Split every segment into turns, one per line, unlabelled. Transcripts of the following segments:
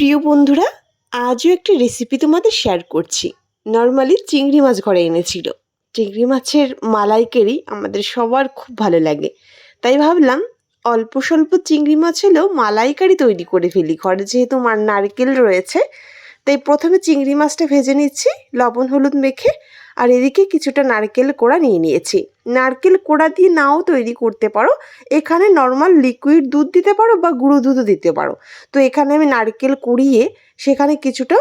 প্রিয় বন্ধুরা, আজও একটি রেসিপি তোমাদের শেয়ার করছি। নর্মালি চিংড়ি মাছ ঘরে এনেছিল। চিংড়ি মাছের মালাইকারি আমাদের সবার খুব ভালো লাগে। তাই ভাবলাম, অল্প স্বল্প চিংড়ি মাছ হলেও মালাইকারি তৈরি করে ফেলি। ঘরে যেহেতু মার নারকেল রয়েছে, তাই প্রথমে চিংড়ি মাছটা ভেজে নিচ্ছি, লবণ হলুদ মেখে, আর এদিকে কিছুটা নারকেল কোড়া নিয়ে নিয়েছি। নারকেল কোড়া দিয়ে নাও তৈরি করতে পারো। এখানে নর্মাল লিকুইড দুধ দিতে পারো বা গুঁড়ো দুধও দিতে পারো। তো এখানে আমি নারকেল কুড়িয়ে সেখানে কিছুটা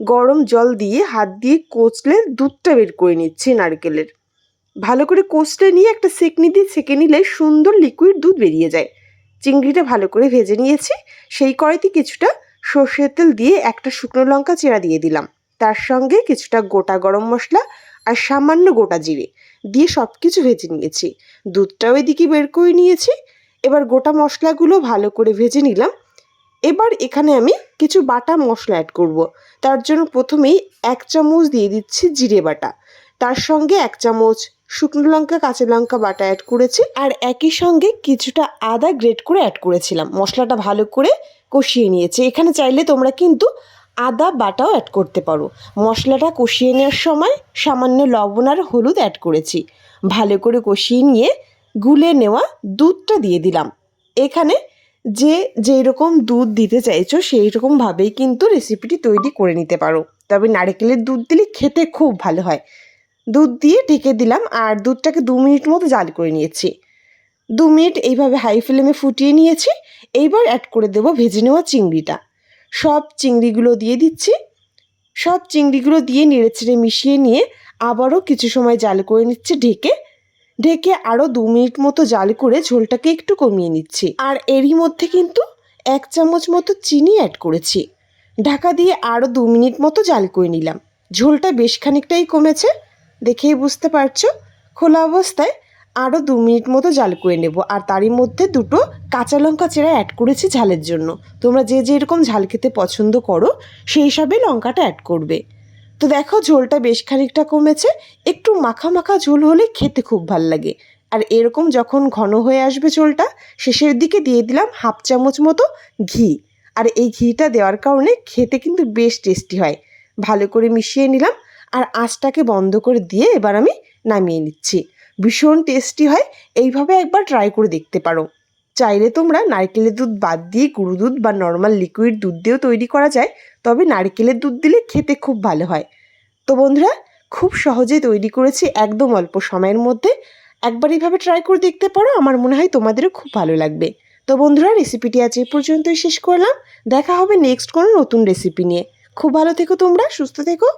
গরম জল দিয়ে হাত দিয়ে কোচলে দুধটা বের করে নিচ্ছি নারকেলের। ভালো করে কোচলে নিয়ে একটা সেকনি দিয়ে সেকে নিলে সুন্দর লিকুইড দুধ বেরিয়ে যায়। চিংড়িটা ভালো করে ভেজে নিয়েছি। সেই কড়াইতে কিছুটা সর্ষের তেল দিয়ে একটা শুকনো লঙ্কা চেরা দিয়ে দিলাম। তার সঙ্গে কিছুটা গোটা গরম মশলা আর সামান্য গোটা জিরে দিয়ে সব কিছু ভেজে নিয়েছি। দুধটাও এদিকে বের করে নিয়েছি। এবার গোটা মশলাগুলো ভালো করে ভেজে নিলাম। এবার এখানে আমি কিছু বাটা মশলা অ্যাড করব। তার জন্য প্রথমেই এক চামচ দিয়ে দিচ্ছি জিরে বাটা। তার সঙ্গে এক চামচ শুকনো লঙ্কা, কাঁচা লঙ্কা বাটা অ্যাড করেছি আর একই সঙ্গে কিছুটা আদা গ্রেট করে অ্যাড করেছিলাম। মশলাটা ভালো করে কষিয়ে নিয়েছি। এখানে চাইলে তোমরা কিন্তু আদা, বাটাও অ্যাড করতে পারো। মশলাটা কষিয়ে নেওয়ার সময় সামান্য লবণ আর হলুদ অ্যাড করেছি। ভালো করে কষিয়ে নিয়ে গুলে নেওয়া দুধটা দিয়ে দিলাম। এখানে যে যেই রকম দুধ দিতে চাইছো সেই রকমভাবেই কিন্তু রেসিপিটি তৈরি করে নিতে পারো। তবে নারকেলের দুধ দিলে খেতে খুব ভালো হয়। দুধ দিয়ে ঢেকে দিলাম আর দুধটাকে দু মিনিট মতো জাল করে নিয়েছি। দু মিনিট এইভাবে হাই ফ্লেমে ফুটিয়ে নিয়েছি। এইবার অ্যাড করে দেবো ভেজে নেওয়া চিংড়িটা। সব চিংড়িগুলো দিয়ে দিচ্ছি। সব চিংড়িগুলো দিয়ে নেড়ে ছেড়ে মিশিয়ে নিয়ে আবারও কিছু সময় জাল করে নিচ্ছে ঢেকে। ঢেকে আরও দু মিনিট মতো জাল করে ঝোলটাকে একটু কমিয়ে নিচ্ছি। আর এরই মধ্যে কিন্তু এক চামচ মতো চিনি অ্যাড করেছি। ঢাকা দিয়ে আরও দু মিনিট মতো জাল করে নিলাম। ঝোলটা বেশ খানিকটাই কমেছে, দেখেই বুঝতে পারছ। খোলা অবস্থায় আরও দু মিনিট মতো জাল করে নেব। আর তারই মধ্যে দুটো কাঁচা লঙ্কা চেরা অ্যাড করেছি ঝালের জন্য। তোমরা যে যেরকম ঝাল খেতে পছন্দ করো, সেই হিসাবে লঙ্কাটা অ্যাড করবে। তো দেখো, ঝোলটা বেশ খানিকটা কমেছে। একটু মাখা মাখা ঝোল হলে খেতে খুব ভালো লাগে। আর এরকম যখন ঘন হয়ে আসবে ঝোলটা, শেষের দিকে দিয়ে দিলাম হাফ চামচ মতো ঘি। আর এই ঘিটা দেওয়ার কারণে খেতে কিন্তু বেশ টেস্টি হয়। ভালো করে মিশিয়ে নিলাম। আর আঁচটাকে বন্ধ করে দিয়ে এবার আমি নামিয়ে নিচ্ছি। ভীষণ টেস্টি হয়, এইভাবে একবার ট্রাই করে দেখতে পারো। চাইলে তোমরা নারকেলের দুধ বাদ দিয়ে গুঁড়ো দুধ বা নর্মাল লিকুইড দুধ দিয়েও তৈরি করা যায়, তবে নারকেলের দুধ দিলে খেতে খুব ভালো হয়। তো বন্ধুরা, খুব সহজেই তৈরি করেছি একদম অল্প সময়ের মধ্যে। একবার এইভাবে ট্রাই করে দেখতে পারো, আমার মনে হয় তোমাদেরও খুব ভালো লাগবে। তো বন্ধুরা রেসিপিটি আজ এই পর্যন্তই শেষ করলাম। দেখা হবে নেক্সট কোনো নতুন রেসিপি নিয়ে। খুব ভালো থেকো তোমরা, সুস্থ থেকো।